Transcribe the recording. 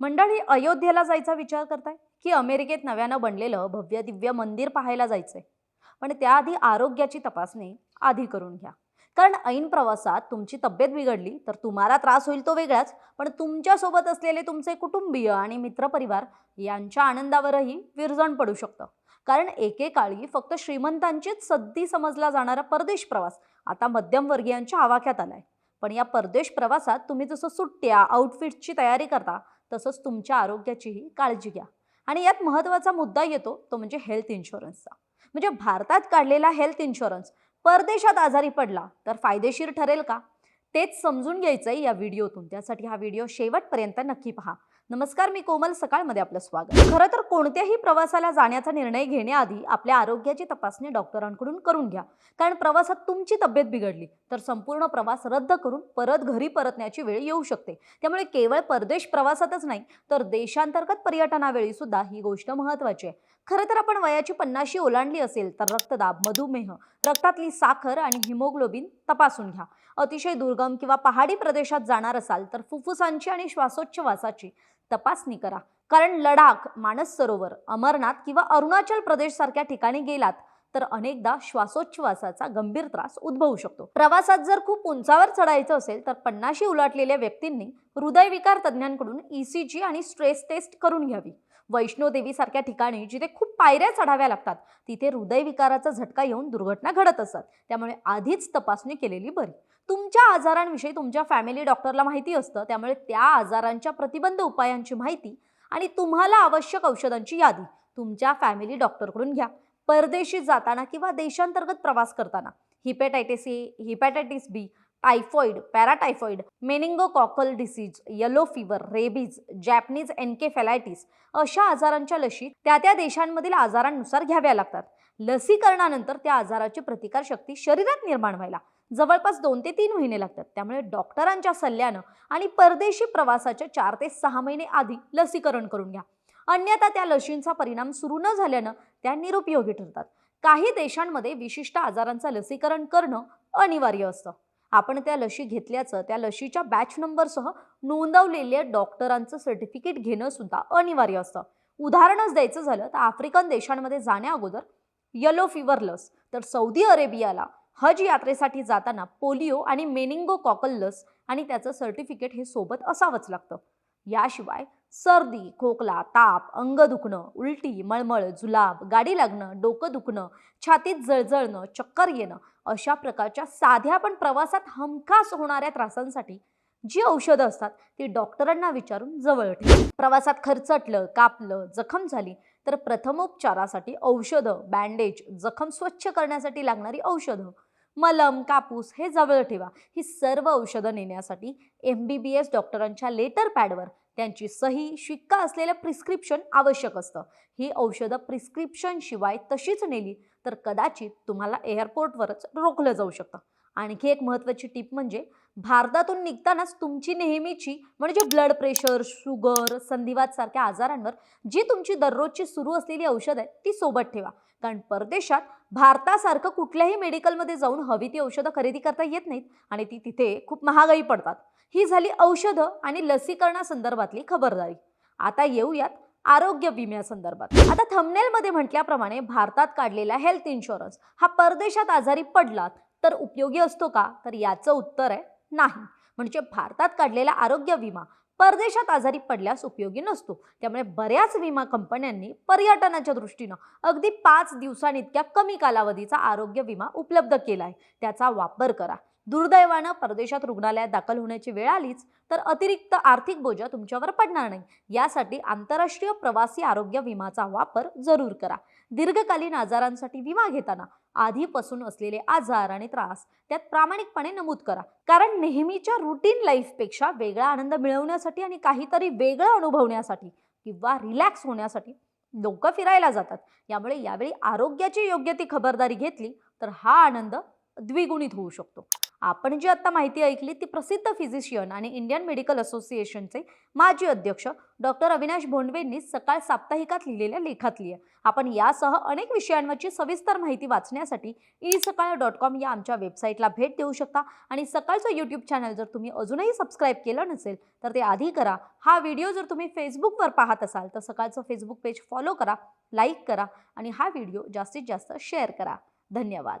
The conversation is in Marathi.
मंडळी अयोध्येला जायचा विचार करताय? की अमेरिकेत नव्यानं बनलेलं भव्य दिव्य मंदिर पाहायला जायचंय? पण त्याआधी आरोग्याची तपासणी आधी करून घ्या. कारण ऐन प्रवासात तुमची तब्येत बिघडली तर तुम्हाला त्रास होईल तो वेगळाच पण तुमच्यासोबत असलेले तुमचे कुटुंबीय आणि मित्रपरिवार यांच्या आनंदावरही विरजण पडू शकतं. कारण एकेकाळी फक्त श्रीमंतांचीच सद्दी समजला जाणारा परदेश प्रवास आता मध्यमवर्गीयांच्या आवाक्यात आलाय. पण या परदेश प्रवासात तुम्ही जसं सुट्ट्या आउटफिटची तयारी करता तसंच तुमच्या आरोग्याचीही काळजी घ्या. आणि यात महत्त्वाचा मुद्दा येतो तो म्हणजे हेल्थ इन्शुरन्सचा म्हणजे भारतात काढलेला हेल्थ इन्शुरन्स परदेशात आजारी पडला तर फायदेशीर ठरेल का? तेच समजून घ्यायचं आहे या व्हिडिओतून. त्यासाठी हा व्हिडिओ शेवटपर्यंत नक्की पहा. नमस्कार मी कोमल सकाळमध्ये आपलं स्वागत. खरं तर कोणत्याही प्रवासाला जाण्याचा निर्णय घेण्याआधी आपल्या आरोग्याची तपासणी डॉक्टरांकडून करून घ्या. कारण प्रवासात तुमची तब्येत बिघडली तर संपूर्ण प्रवास रद्द करून परत घरी परतण्याची वेळ येऊ शकते. त्यामुळे केवळ परदेश प्रवासातच नाही तर देशांतर्गत पर्यटनावेळी सुद्धा ही गोष्ट महत्त्वाची आहे. खरं तर आपण वयाची पन्नाशी ओलांडली असेल तर रक्तदाब मधुमेह रक्तातली साखर आणि हिमोग्लोबिन तपासून घ्या. अतिशय दुर्गम किंवा पहाडी प्रदेशात जाणार असाल तर फुफ्फुसांची आणि श्वासोच्छवासाची तपासणी करा. कारण लडाख मानस सरोवर अमरनाथ किंवा अरुणाचल प्रदेश सारख्या ठिकाणी गेलात तर अनेकदा श्वासोच्छवासाचा गंभीर त्रास उद्भवू शकतो. प्रवासात जर खूप उंचावर चढायचं असेल तर पन्नाशी उलाटलेल्या व्यक्तींनी हृदयविकार तज्ज्ञांकडून ईसीजी आणि स्ट्रेस टेस्ट करून घ्यावी. वैष्णोदेवी सारख्या ठिकाणी जिथे खूप पायऱ्या चढाव्या लागतात तिथे हृदयविकाराचा झटका येऊन दुर्घटना घडत असतात. त्यामुळे आधीच तपासणी केलेली बरी. तुमच्या आजारांविषयी तुमच्या फॅमिली डॉक्टरला माहिती असतं त्यामुळे त्या आजारांच्या प्रतिबंध उपायांची माहिती आणि तुम्हाला आवश्यक औषधांची यादी तुमच्या फॅमिली डॉक्टरकडून घ्या. परदेशी जाताना किंवा देशांतर्गत प्रवास करताना hepatitis A hepatitis B typhoid paratyphoid meningococcal disease yellow fever rabies Japanese encephalitis अशा आजारांच्या लशी त्या त्या देशांमधील आजारांनुसार घ्याव्या लागतात. लसीकरणानंतर त्या आजाराची प्रतिकारशक्ती शरीरात निर्माण व्हायला जवळपास दोन ते तीन महिने लागतात. त्यामुळे डॉक्टरांच्या सल्ल्यानं आणि परदेशी प्रवासाच्या चार ते सहा महिने आधी लसीकरण करून घ्या. अन्यथा त्या लशींचा परिणाम सुरू न झाल्यानं त्या निरुपयोगी ठरतात. काही देशांमध्ये विशिष्ट आजारांचं लसीकरण करणं अनिवार्य असतं. आपण त्या लशी घेतल्याचं त्या लशीच्या बॅच नंबरसह नोंदवलेल्या डॉक्टरांचं सर्टिफिकेट घेणं सुद्धा अनिवार्य असतं. उदाहरणच द्यायचं झालं तर आफ्रिकन देशांमध्ये जाण्याअगोदर यलो येलो फिवर लस तर सौदी अरेबियाला हज यात्रेसाठी जाताना पोलिओ आणि मेनिंगो कॉकल लस आणि त्याचं सर्टिफिकेट हे सोबत असावंच लागतं. याशिवाय सर्दी खोकला ताप अंग दुखणं उलटी मळमळ जुलाब गाडी लागणं डोकं दुखणं छातीत जळजळणं चक्कर येणं अशा प्रकारच्या साध्या पण प्रवासात हमखास होणाऱ्या त्रासांसाठी जी औषधं असतात ती डॉक्टरांना विचारून जवळ ठेवा. प्रवासात खरचटलं कापलं जखम झाली तर प्रथमोपचारासाठी औषधं बँडेज जखम स्वच्छ करण्यासाठी लागणारी औषधं मलम कापूस हे जवळ ठेवा. ही सर्व औषधं नेण्यासाठी एम बी बी एस डॉक्टरांच्या लेटर पॅडवर त्यांची सही शिक्का असलेलं प्रिस्क्रिप्शन आवश्यक असतं. ही औषधं प्रिस्क्रिप्शन शिवाय तशीच नेली तर कदाचित तुम्हाला एअरपोर्टवरच रोखलं जाऊ शकतं. आणखी एक महत्त्वाची टीप म्हणजे भारतातून निघतानाच तुमची नेहमीची म्हणजे ब्लड प्रेशर शुगर संधिवात सारख्या आजारांवर जी तुमची दररोजची सुरू असलेली औषध आहेत ती सोबत ठेवा. कारण परदेशात भारतासारखं कुठल्याही मेडिकलमध्ये जाऊन हवी ती औषधं खरेदी करता येत नाहीत आणि ती तिथे खूप महागाई पडतात. ही झाली औषधं आणि लसीकरणासंदर्भातली खबरदारी. आता येऊयात आरोग्य विम्यासंदर्भात आता थमनेलमध्ये म्हटल्याप्रमाणे भारतात काढलेला हेल्थ इन्शुरन्स हा परदेशात आजारी पडलात तर उपयोगी असतो का? तर याचं उत्तर आहे नाही. म्हणजे भारतात काढलेला आरोग्य विमा परदेशात आजारी पडल्यास उपयोगी नसतो. त्यामुळे बऱ्याच विमा कंपन्यांनी पर्यटनाच्या दृष्टीनं अगदी पाच दिवसांइतक्या कमी कालावधीचा आरोग्य विमा उपलब्ध केला आहे त्याचा वापर करा. दुर्दैवानं परदेशात रुग्णालयात दाखल होण्याची वेळ आलीच तर अतिरिक्त आर्थिक बोजा तुमच्यावर पडणार नाही. यासाठी आंतरराष्ट्रीय प्रवासी आरोग्य विमाचा वापर जरूर करा. दीर्घकालीन आजारांसाठी विमा घेताना आधीपासून असलेले आजार आणि त्रास त्यात प्रामाणिकपणे नमूद करा. कारण नेहमीच्या रुटीन लाईफपेक्षा वेगळा आनंद मिळवण्यासाठी आणि काहीतरी वेगळं अनुभवण्यासाठी किंवा रिलॅक्स होण्यासाठी लोक फिरायला जातात. यामुळे यावेळी आरोग्याची योग्य ती खबरदारी घेतली तर हा आनंद द्विगुणित होऊ शकतो. आपण जी आत्ता माहिती ऐकली ती प्रसिद्ध फिजिशियन आणि इंडियन मेडिकल असोसिएशनचे माजी अध्यक्ष डॉक्टर अविनाश भोंडवेंनी सकाळ साप्ताहिकात लिहिलेल्या लेखातली आहे. आपण यासह अनेक विषयांवरची सविस्तर माहिती वाचण्यासाठी ई सकाळ डॉट कॉम या आमच्या वेबसाईटला भेट देऊ शकता. आणि सकाळचं यूट्यूब चॅनल जर तुम्ही अजूनही सबस्क्राईब केलं नसेल तर ते आधी करा. हा व्हिडिओ जर तुम्ही फेसबुकवर पाहत असाल तर सकाळचं फेसबुक पेज फॉलो करा लाईक करा आणि हा व्हिडिओ जास्तीत जास्त शेअर करा. धन्यवाद.